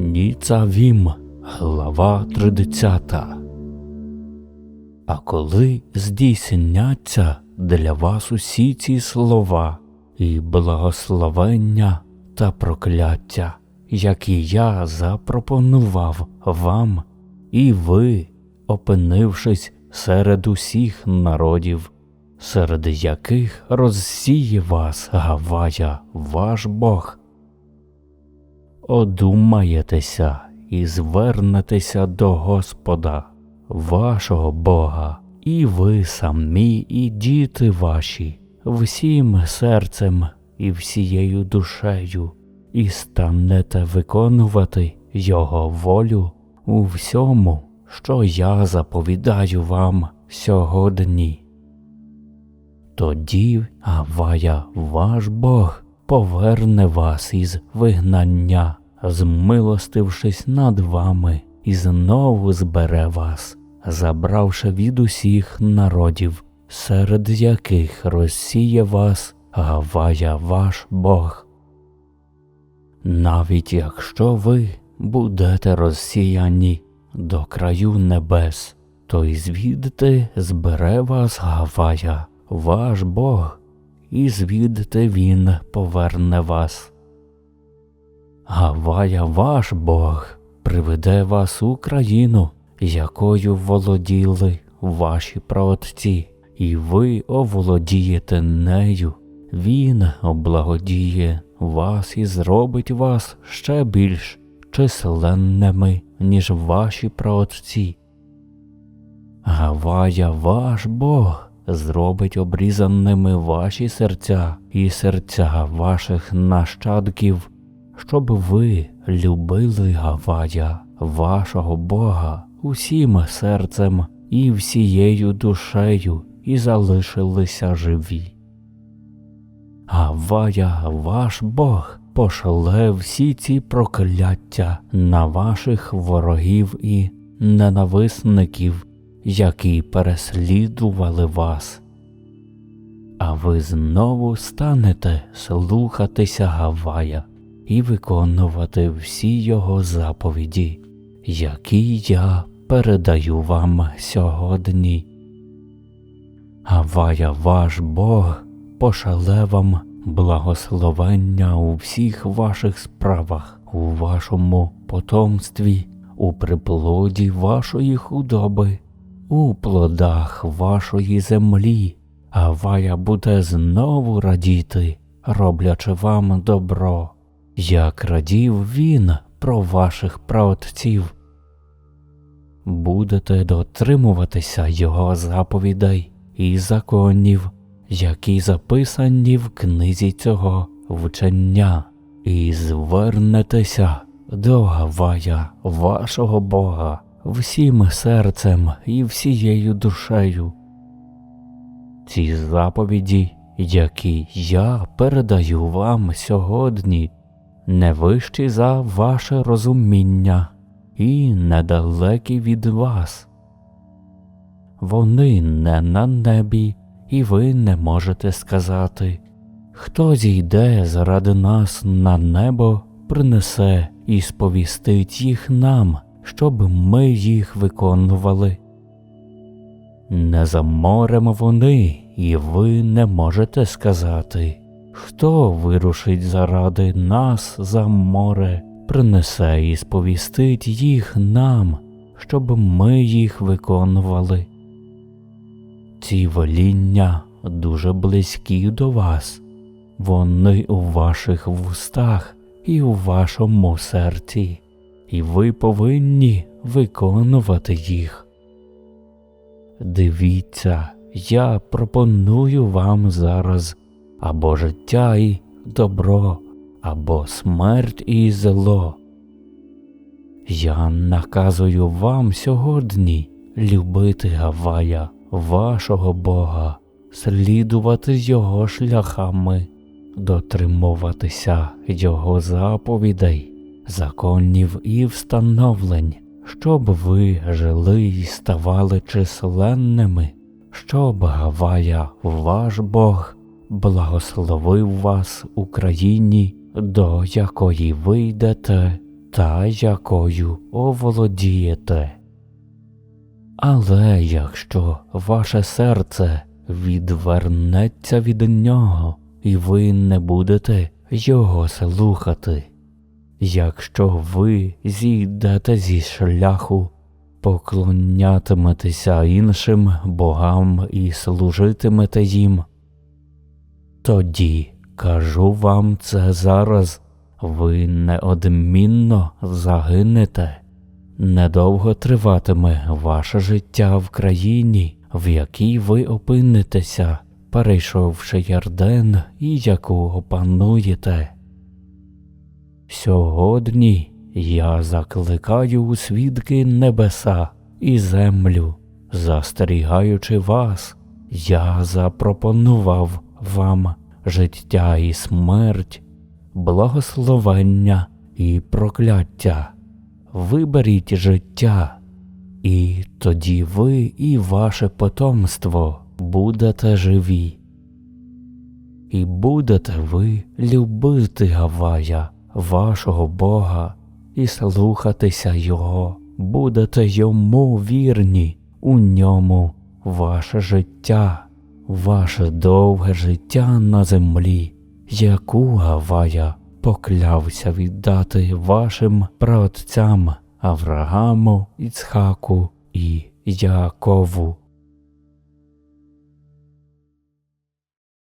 Ніцавім, глава 30. А коли здійсняться для вас усі ці слова, і благословення та прокляття, які я запропонував вам, і ви, опинившись серед усіх народів, серед яких розсіє вас Гавая, ваш Бог, одумаєтеся і звернетеся до Господа, вашого Бога, і ви самі, і діти ваші, всім серцем і всією душею, і станете виконувати Його волю у всьому, що я заповідаю вам сьогодні. Тоді Гавая, ваш Бог, поверне вас із вигнання, змилостившись над вами, і знову збере вас, забравши від усіх народів, серед яких розсіє вас Гавая ваш Бог. Навіть якщо ви будете розсіяні до краю небес, то й звідти збере вас Гавая, ваш Бог, і звідти Він поверне вас. Гавая ваш Бог приведе вас у країну, якою володіли ваші праотці, і ви оволодієте нею. Він облагодіє вас і зробить вас ще більш численними, ніж ваші праотці. Гавая ваш Бог зробить обрізаними ваші серця і серця ваших нащадків, щоб ви любили Гавая, вашого Бога, усім серцем і всією душею, і залишилися живі. Гавая, ваш Бог, пошле всі ці прокляття на ваших ворогів і ненависників, які переслідували вас. А ви знову станете слухатися Гавая і виконувати всі його заповіді, які я передаю вам сьогодні. Гавая ваш Бог пошале вам благословення у всіх ваших справах, у вашому потомстві, у приплоді вашої худоби, у плодах вашої землі, Гавая буде знову радіти, роблячи вам добро, як радів він про ваших праотців. Будете дотримуватися його заповідей і законів які записані в книзі цього вчення, і звернетеся до Гавая, вашого Бога, всім серцем і всією душею. Ці заповіді, які я передаю вам сьогодні, не вищі за ваше розуміння і недалекі від вас. Вони не на небі і ви не можете сказати, хто зійде заради нас на небо, принесе і сповістить їх нам, щоб ми їх виконували. Не за морем вони, і ви не можете сказати, хто вирушить заради нас за море, принесе і сповістить їх нам, щоб ми їх виконували. Ці воління дуже близькі до вас, вони у ваших вустах і у вашому серці, і ви повинні виконувати їх. Дивіться, я пропоную вам зараз або життя і добро, або смерть і зло. Я наказую вам сьогодні любити Гавая вашого Бога, слідувати Його шляхами, дотримуватися Його заповідей, законів і встановлень, щоб ви жили і ставали численними, щоб Гавая, ваш Бог, благословив вас Україні, до якої ви йдете та якою оволодієте. Але якщо ваше серце відвернеться від нього, і ви не будете його слухати, якщо ви зійдете зі шляху, поклонятиметеся іншим богам і служитимете їм, тоді кажу вам це зараз, ви неодмінно загинете. Недовго триватиме ваше життя в країні, в якій ви опинитеся, перейшовши Ярден і яку опануєте. Сьогодні я закликаю у свідки небеса і землю, застерігаючи вас, я запропонував вам життя і смерть, благословення і прокляття. Виберіть життя, і тоді ви і ваше потомство будете живі. І будете ви любити Гавая, вашого Бога, і слухатися Його, будете йому вірні, у ньому ваше життя, ваше довге життя на землі, яку Гавая поклявся віддати вашим праотцям Аврааму, Іцхаку і Якову.